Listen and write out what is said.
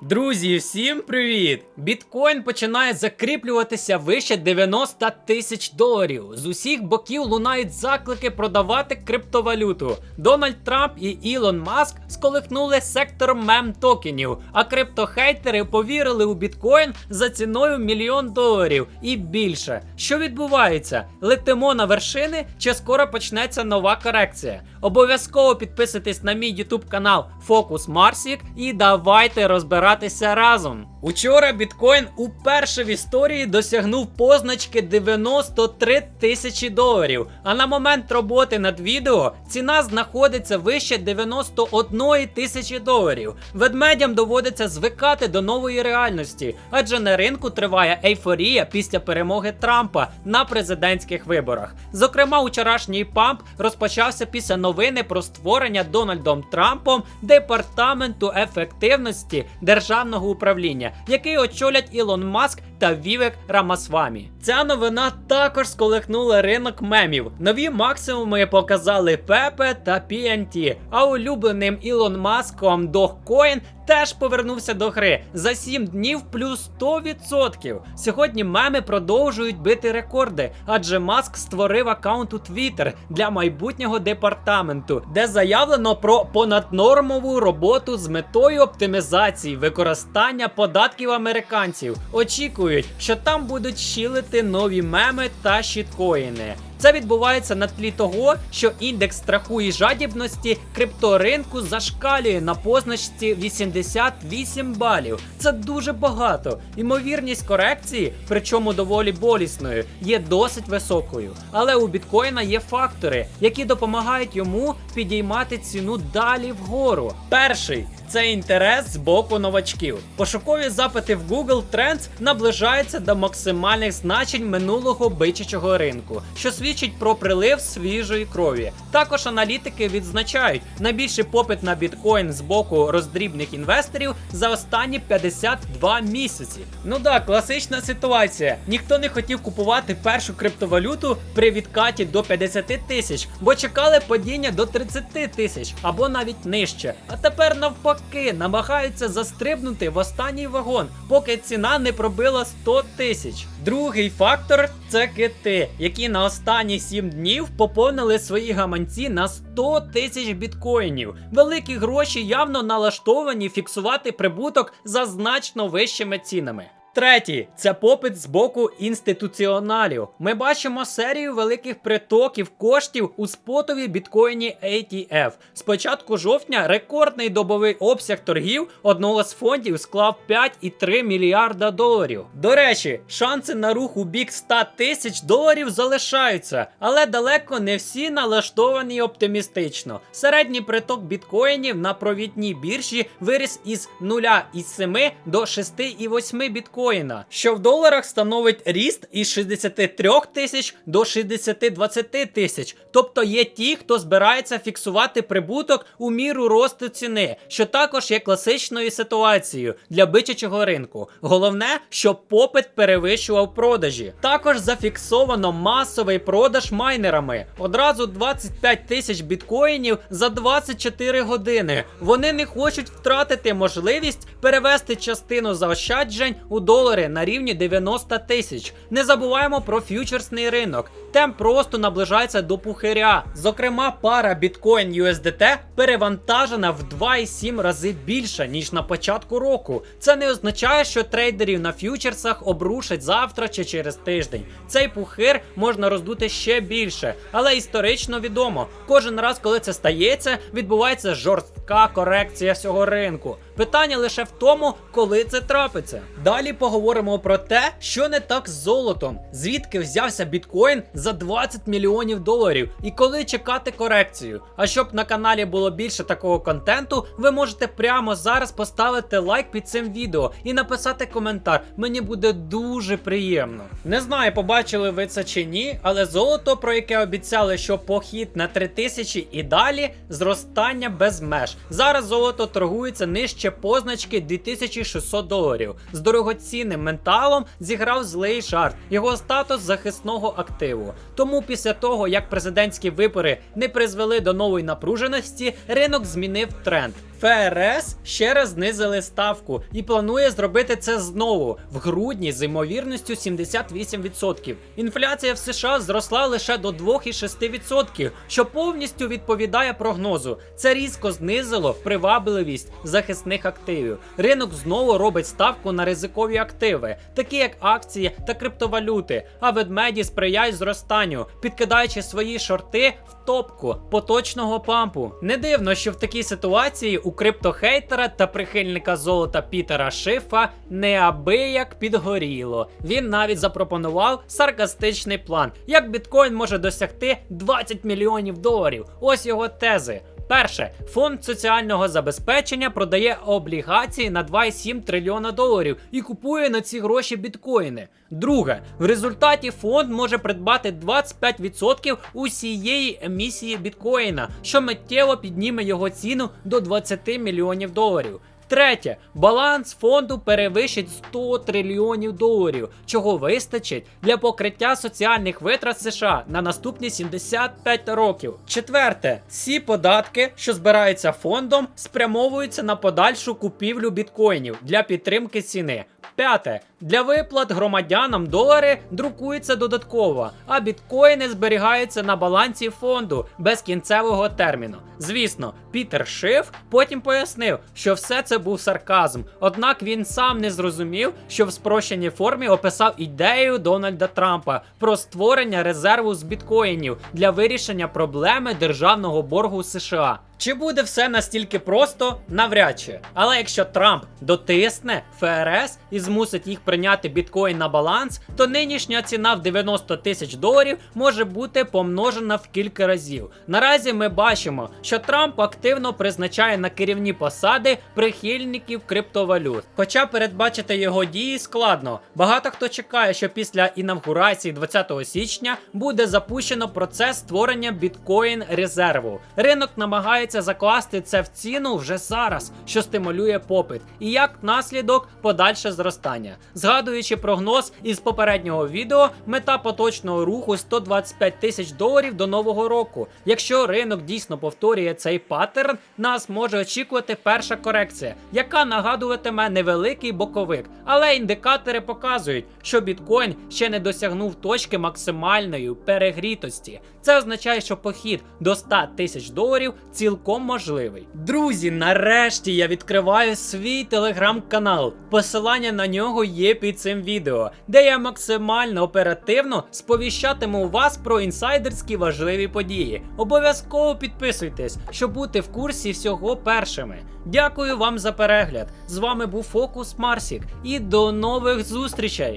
Друзі, всім привіт! Біткоін починає закріплюватися вище 90 тисяч доларів. З усіх боків лунають заклики продавати криптовалюту. Дональд Трамп і Ілон Маск сколихнули сектор мем токенів, а криптохейтери повірили у біткоін за ціною мільйон доларів і більше. Що відбувається? Летимо на вершини чи скоро почнеться нова корекція? Обов'язково підписуйтесь на мій YouTube канал Фокус Марсік і давайте розбиратися разом. Учора біткоін уперше в історії досягнув позначки 93 тисячі доларів. А на момент роботи над відео ціна знаходиться вище 91 тисячі доларів. Ведмедям доводиться звикати до нової реальності, адже на ринку триває ейфорія після перемоги Трампа на президентських виборах. Зокрема, вчорашній памп розпочався після новини про створення Дональдом Трампом департаменту ефективності державного управління, який очолять Ілон Маск та Вівек Рамасвамі. Ця новина також сколихнула ринок мемів. Нові максимуми показали Пепе та PNT, а улюбленим Ілон Маском Dogecoin теж повернувся до гри за 7 днів плюс 100%. Сьогодні меми продовжують бити рекорди, адже Маск створив аккаунт у Twitter для майбутнього департаменту, де заявлено про понаднормову роботу з метою оптимізації використання податків американців. Очікують, що там будуть щілити нові меми та щіткоїни. Це відбувається на тлі того, що індекс страху і жадібності крипторинку зашкалює на позначці 88 балів. Це дуже багато. Ймовірність корекції, причому доволі болісною, є досить високою. Але у біткоїна є фактори, які допомагають йому підіймати ціну далі вгору. Перший це інтерес з боку новачків. Пошукові запити в Google Trends наближаються до максимальних значень минулого бичачого ринку, що свідчить про прилив свіжої крові. Також аналітики відзначають найбільший попит на біткоін з боку роздрібних інвесторів за останні 52 місяці. Ну так, класична ситуація. Ніхто не хотів купувати першу криптовалюту при відкаті до 50 тисяч, бо чекали падіння до 30 тисяч або навіть нижче. А тепер навпаки намагаються застрибнути в останній вагон, поки ціна не пробила 100 тисяч. Другий фактор це кити, які на останні 7 днів поповнили свої гаманці на 100 тисяч біткоїнів. Великі гроші явно налаштовані фіксувати прибуток за значно вищими цінами. Третій це попит з боку інституціоналів. Ми бачимо серію великих притоків коштів у спотовій біткоїні ATF. З початку жовтня рекордний добовий обсяг торгів одного з фондів склав 5,3 мільярда доларів. До речі, шанси на рух у бік 100 тисяч доларів залишаються, але далеко не всі налаштовані оптимістично. Середній приток біткоїнів на провідній біржі виріс із 0,7 до 6,8 біткоїна, що в доларах становить ріст із 63 тисяч до 60-20 тисяч. Тобто є ті, хто збирається фіксувати прибуток у міру росту ціни, що також є класичною ситуацією для бичачого ринку. Головне, щоб попит перевищував продажі. Також зафіксовано масовий продаж майнерами. Одразу 25 тисяч біткоїнів за 24 години. Вони не хочуть втратити можливість перевести частину заощаджень у долари на рівні 90 тисяч. Не забуваємо про ф'ючерсний ринок. Темп просто наближається до пухиря. Зокрема, пара біткоін USDT перевантажена в 2,7 рази більше, ніж на початку року. Це не означає, що трейдерів на ф'ючерсах обрушать завтра чи через тиждень. Цей пухир можна роздути ще більше, але історично відомо, кожен раз, коли це стається, відбувається жорстка корекція всього ринку. Питання лише в тому, коли це трапиться. Далі поговоримо про те, що не так з золотом, звідки взявся біткоін за 20 мільйонів доларів і коли чекати корекцію. А щоб на каналі було більше такого контенту, ви можете прямо зараз поставити лайк під цим відео і написати коментар. Мені буде дуже приємно. Не знаю, побачили ви це чи ні, але золото, про яке обіцяли, що похід на 3000 і далі, зростання без меж. Зараз золото торгується нижче позначки 2600 доларів. З дорогоцінним менталом зіграв злий жарт, його статус захисного активу. Тому після того, як президентські вибори не призвели до нової напруженості, ринок змінив тренд. ФРС ще раз знизили ставку і планує зробити це знову в грудні з ймовірністю 78%. Інфляція в США зросла лише до 2,6%, що повністю відповідає прогнозу. Це різко знизило привабливість захисних активів. Ринок знову робить ставку на ризикові активи, такі як акції та криптовалюти. А ведмеді сприяють зростанню, підкидаючи свої шорти в топку поточного пампу. Не дивно, що в такій ситуації у криптохейтера та прихильника золота Пітера Шифа неабияк підгоріло. Він навіть запропонував саркастичний план, як біткоін може досягти 20 мільйонів доларів. Ось його тези. Перше, фонд соціального забезпечення продає облігації на 2,7 трильйона доларів і купує на ці гроші біткоїни. Друге, в результаті фонд може придбати 25% усієї емісії біткоїна, що миттєво підніме його ціну до 20 мільйонів доларів. Третє, баланс фонду перевищить 100 трильйонів доларів, чого вистачить для покриття соціальних витрат США на наступні 75 років. Четверте, всі податки, що збираються фондом, спрямовуються на подальшу купівлю біткоїнів для підтримки ціни. П'яте. Для виплат громадянам долари друкуються додатково, а біткоїни зберігаються на балансі фонду без кінцевого терміну. Звісно, Пітер Шиф потім пояснив, що все це був сарказм. Однак він сам не зрозумів, що в спрощеній формі описав ідею Дональда Трампа про створення резерву з біткоїнів для вирішення проблеми державного боргу США. Чи буде все настільки просто? Навряд чи. Але якщо Трамп дотисне ФРС і змусить їх прийняти біткоін на баланс, то нинішня ціна в 90 тисяч доларів може бути помножена в кілька разів. Наразі ми бачимо, що Трамп активно призначає на керівні посади прихильників криптовалют. Хоча передбачити його дії складно. Багато хто чекає, що після інавгурації 20 січня буде запущено процес створення біткоін резерву. Ринок намагається закласти це в ціну вже зараз, що стимулює попит, і як наслідок подальше зростання. Згадуючи прогноз із попереднього відео, мета поточного руху 125 тисяч доларів до нового року. Якщо ринок дійсно повторює цей паттерн, нас може очікувати перша корекція, яка нагадуватиме невеликий боковик. Але індикатори показують, що біткоін ще не досягнув точки максимальної перегрітості. Це означає, що похід до 100 тисяч доларів цілком можливий. Друзі, нарешті я відкриваю свій телеграм-канал. Посилання на нього є під цим відео, де я максимально оперативно сповіщатиму вас про інсайдерські важливі події. Обов'язково підписуйтесь, щоб бути в курсі всього першими. Дякую вам за перегляд. З вами був Фокус Марсік і до нових зустрічей!